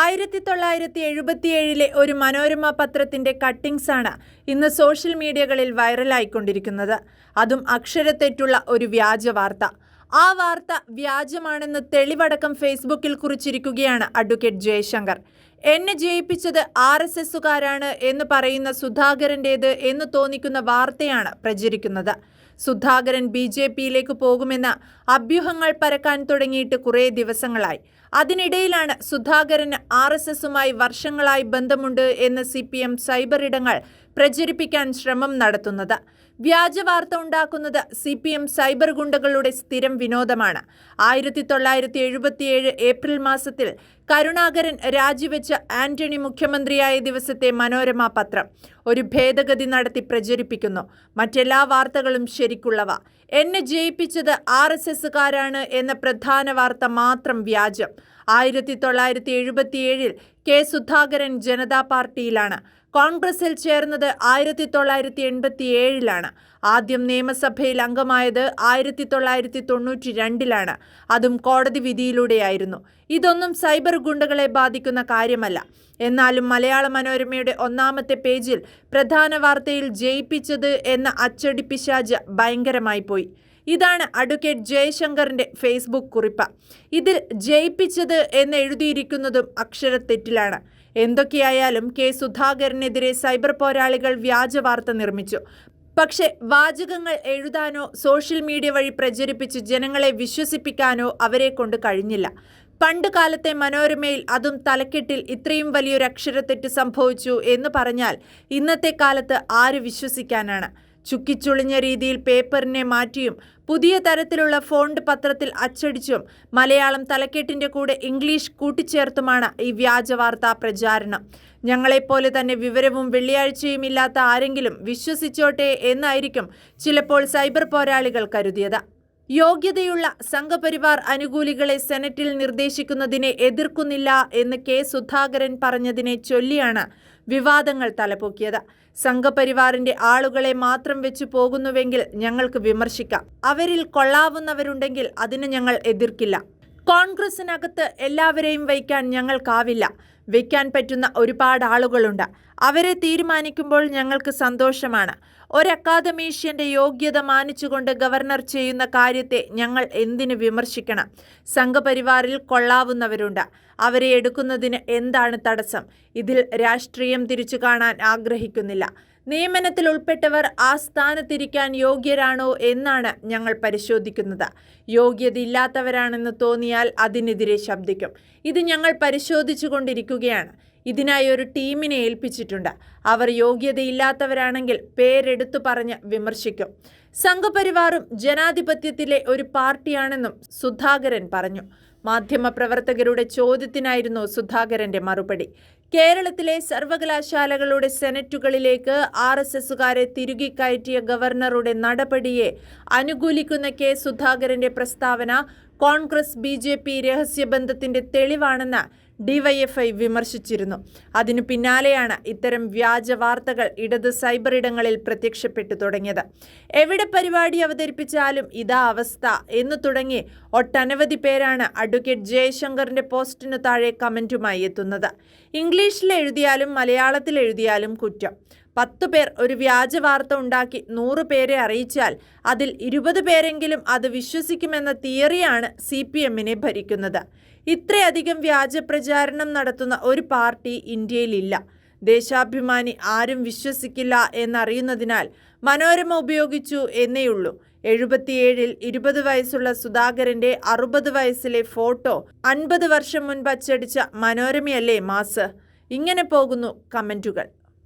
ആയിരത്തി തൊള്ളായിരത്തി എഴുപത്തിയേഴിലെ ഒരു മനോരമ പത്രത്തിന്റെ കട്ടിങ്സ് ആണ് ഇന്ന് സോഷ്യൽ മീഡിയകളിൽ വൈറലായിക്കൊണ്ടിരിക്കുന്നത്. അതും അക്ഷരത്തെറ്റുള്ള ഒരു വ്യാജ വാർത്ത. ആ വാർത്ത വ്യാജമാണെന്ന് തെളിവടക്കം ഫേസ്ബുക്കിൽ കുറിച്ചിരിക്കുകയാണ് അഡ്വക്കേറ്റ് ജയശങ്കർ. എന്നെ ജയിപ്പിച്ചത് ആർ എസ് എസുകാരാണ് എന്ന് പറയുന്ന സുധാകരന്റേത് എന്ന് തോന്നിക്കുന്ന വാർത്തയാണ് പ്രചരിക്കുന്നത്. സുധാകരൻ ബി ജെ പിയിലേക്ക് പോകുമെന്ന അഭ്യൂഹങ്ങൾ പരക്കാൻ തുടങ്ങിയിട്ട് കുറേ ദിവസങ്ങളായി. അതിനിടയിലാണ് സുധാകരന് ആർ എസ് എസുമായി വർഷങ്ങളായി ബന്ധമുണ്ട് എന്ന് സി പി എം സൈബർ ഇടങ്ങൾ പ്രചരിപ്പിക്കാൻ ശ്രമം നടത്തുന്നത്. വ്യാജ വാർത്ത ഉണ്ടാക്കുന്നത് സി പി എം സൈബർ ഗുണ്ടകളുടെ സ്ഥിരം വിനോദമാണ്. ആയിരത്തി തൊള്ളായിരത്തി എഴുപത്തിയേഴ് ഏപ്രിൽ മാസത്തിൽ കരുണാകരൻ രാജിവെച്ച ആന്റണി മുഖ്യമന്ത്രിയായ ദിവസത്തെ മനോരമ പത്രം ഒരു ഭേദഗതി നടത്തി പ്രചരിപ്പിക്കുന്നു. മറ്റെല്ലാ വാർത്തകളും ശരിക്കുള്ളവ. എന്നെ ജയിപ്പിച്ചത് ആർ എസ് എസ്സുകാരാണ് എന്ന പ്രധാന വാർത്ത മാത്രം വ്യാജം. ആയിരത്തി തൊള്ളായിരത്തി എഴുപത്തിയേഴിൽ കെ സുധാകരൻ ജനതാ പാർട്ടിയിലാണ്. കോൺഗ്രസിൽ ചേർന്നത് ആയിരത്തി തൊള്ളായിരത്തി എൺപത്തി ഏഴിലാണ് ആദ്യം നിയമസഭയിൽ അംഗമായത് ആയിരത്തി തൊള്ളായിരത്തി തൊണ്ണൂറ്റി രണ്ടിലാണ് അതും കോടതി വിധിയിലൂടെയായിരുന്നു. ഇതൊന്നും സൈബർ ഗുണ്ടകളെ ബാധിക്കുന്ന കാര്യമല്ല. എന്നാലും മലയാള മനോരമയുടെ ഒന്നാമത്തെ പേജിൽ പ്രധാന വാർത്തയിൽ ജയിപ്പിച്ചത് എന്ന അച്ചടി പിശാജ് ഭയങ്കരമായി പോയി ഇതാണ് അഡ്വക്കേറ്റ് ജയശങ്കറിന്റെ ഫേസ്ബുക്ക് കുറിപ്പ്. ഇതിൽ ജയിപ്പിച്ചത് എന്ന് എഴുതിയിരിക്കുന്നതും അക്ഷരത്തെറ്റിലാണ് എന്തൊക്കെയായാലും കെ സുധാകരനെതിരെ സൈബർ പോരാളികൾ വ്യാജ വാർത്ത നിർമ്മിച്ചു. പക്ഷേ വാചകങ്ങൾ എഴുതാനോ സോഷ്യൽ മീഡിയ വഴി പ്രചരിപ്പിച്ച് ജനങ്ങളെ വിശ്വസിപ്പിക്കാനോ അവരെ കൊണ്ട് കഴിഞ്ഞില്ല. പണ്ട് കാലത്തെ മനോരമയിൽ അതും തലക്കെട്ടിൽ ഇത്രയും വലിയൊരു അക്ഷരത്തെറ്റ് സംഭവിച്ചു എന്ന് പറഞ്ഞാൽ ഇന്നത്തെ കാലത്ത് ആര് വിശ്വസിക്കാനാണ്? ചുക്കിച്ചുളിഞ്ഞ രീതിയിൽ പേപ്പറിനെ മാറ്റിയും പുതിയ തരത്തിലുള്ള ഫോണ്ട് പത്രത്തിൽ അച്ചടിച്ചും മലയാളം തലക്കെട്ടിന്റെ കൂടെ ഇംഗ്ലീഷ് കൂട്ടിച്ചേർത്തുമാണ് ഈ വ്യാജ വാർത്താ പ്രചാരണം. ഞങ്ങളെപ്പോലെ തന്നെ വിവരവും വെള്ളിയാഴ്ചയും ഇല്ലാത്ത ആരെങ്കിലും വിശ്വസിച്ചോട്ടെ എന്നായിരിക്കും ചിലപ്പോൾ സൈബർ പോരാളികൾ കരുതിയത്. യോഗ്യതയുള്ള സംഘപരിവാർ അനുകൂലികളെ സെനറ്റിൽ നിർദ്ദേശിക്കുന്നതിനെ എതിർക്കുന്നില്ല എന്ന് കെ സുധാകരൻ പറഞ്ഞതിനെ ചൊല്ലിയാണ് വിവാദങ്ങൾ തലപൊക്കിയത്. സംഘപരിവാറിന്റെ ആളുകളെ മാത്രം വെച്ചു പോകുന്നുവെങ്കിൽ ഞങ്ങൾക്ക് വിമർശിക്കാം. അവരിൽ കൊള്ളാവുന്നവരുണ്ടെങ്കിൽ അതിന് ഞങ്ങൾ എതിർക്കില്ല. കോൺഗ്രസിനകത്ത് എല്ലാവരെയും വയ്ക്കാൻ ഞങ്ങൾക്കാവില്ല. വയ്ക്കാൻ പറ്റുന്ന ഒരുപാട് ആളുകളുണ്ട്. അവരെ തീരുമാനിക്കുമ്പോൾ ഞങ്ങൾക്ക് സന്തോഷമാണ്. ഒരു അക്കാദമീഷ്യന്റെ യോഗ്യത മാനിച്ചുകൊണ്ട് ഗവർണർ ചെയ്യുന്ന കാര്യത്തെ ഞങ്ങൾ എന്തിനു വിമർശിക്കണം? സംഘപരിവാറിൽ കൊള്ളാവുന്നവരുണ്ട്. അവരെ എടുക്കുന്നതിന് എന്താണ് തടസ്സം? ഇതിൽ രാഷ്ട്രീയം തിരിച്ചു കാണാൻ ആഗ്രഹിക്കുന്നില്ല. നിയമനത്തിൽ ഉൾപ്പെട്ടവർ ആ സ്ഥാനത്തിരിക്കാൻ യോഗ്യരാണോ എന്നാണ് ഞങ്ങൾ പരിശോധിക്കുന്നത്. യോഗ്യത ഇല്ലാത്തവരാണെന്ന് തോന്നിയാൽ അതിനെതിരെ ശബ്ദിക്കും. ഇത് ഞങ്ങൾ പരിശോധിച്ചു കൊണ്ടിരിക്കുകയാണ്. ഇതിനായി ഒരു ടീമിനെ ഏൽപ്പിച്ചിട്ടുണ്ട്. അവർ യോഗ്യതയില്ലാത്തവരാണെങ്കിൽ പേരെടുത്തു പറഞ്ഞ് വിമർശിക്കും. സംഘപരിവാറും ജനാധിപത്യത്തിലെ ഒരു പാർട്ടിയാണെന്നും സുധാകരൻ പറഞ്ഞു. മാധ്യമപ്രവർത്തകരുടെ ചോദ്യത്തിനായിരുന്നു സുധാകരന്റെ മറുപടി. കേരളത്തിലെ സർവകലാശാലകളുടെ സെനറ്റുകളിലേക്ക് ആർ എസ് എസുകാരെ തിരുകി കയറ്റിയ ഗവർണറുടെ നടപടിയെ അനുകൂലിക്കുന്ന കെ സുധാകരന്റെ പ്രസ്താവന കോൺഗ്രസ് ബി ജെ പി രഹസ്യബന്ധത്തിന്റെ തെളിവാണെന്ന് ഡിവൈഎഫ്ഐ വിമർശിച്ചിരുന്നു. അതിനു പിന്നാലെയാണ് ഇത്തരം വ്യാജ വാർത്തകൾ ഇടത് സൈബർ ഇടങ്ങളിൽ പ്രത്യക്ഷപ്പെട്ടു തുടങ്ങിയത്. എവിടെ പരിപാടി അവതരിപ്പിച്ചാലും ഇതാ അവസ്ഥ എന്ന് തുടങ്ങി ഒട്ടനവധി പേരാണ് അഡ്വക്കേറ്റ് ജയശങ്കറിന്റെ പോസ്റ്റിനു താഴെ കമന്റുമായി എത്തുന്നത്. ഇംഗ്ലീഷിൽ എഴുതിയാലും മലയാളത്തിൽ എഴുതിയാലും കുറ്റം. പത്ത് പേർ ഒരു വ്യാജ വാർത്ത ഉണ്ടാക്കി നൂറ് പേരെ അറിയിച്ചാൽ അതിൽ ഇരുപത് പേരെങ്കിലും അത് വിശ്വസിക്കുമെന്ന തിയറിയാണ് സി പി എമ്മിനെ ഭരിക്കുന്നത്. ഇത്രയധികം വ്യാജ പ്രചാരണം നടത്തുന്ന ഒരു പാർട്ടി ഇന്ത്യയിലില്ല. ദേശാഭിമാനി ആരും വിശ്വസിക്കില്ല എന്നറിയുന്നതിനാൽ മനോരമ ഉപയോഗിച്ചു എന്നേയുള്ളൂ. എഴുപത്തിയേഴിൽ ഇരുപത് വയസ്സുള്ള സുധാകരന്റെ അറുപത് വയസ്സിലെ ഫോട്ടോ അൻപത് വർഷം മുൻപ് അച്ചടിച്ച മനോരമയല്ലേ മാസ്? ഇങ്ങനെ പോകുന്നു കമന്റുകൾ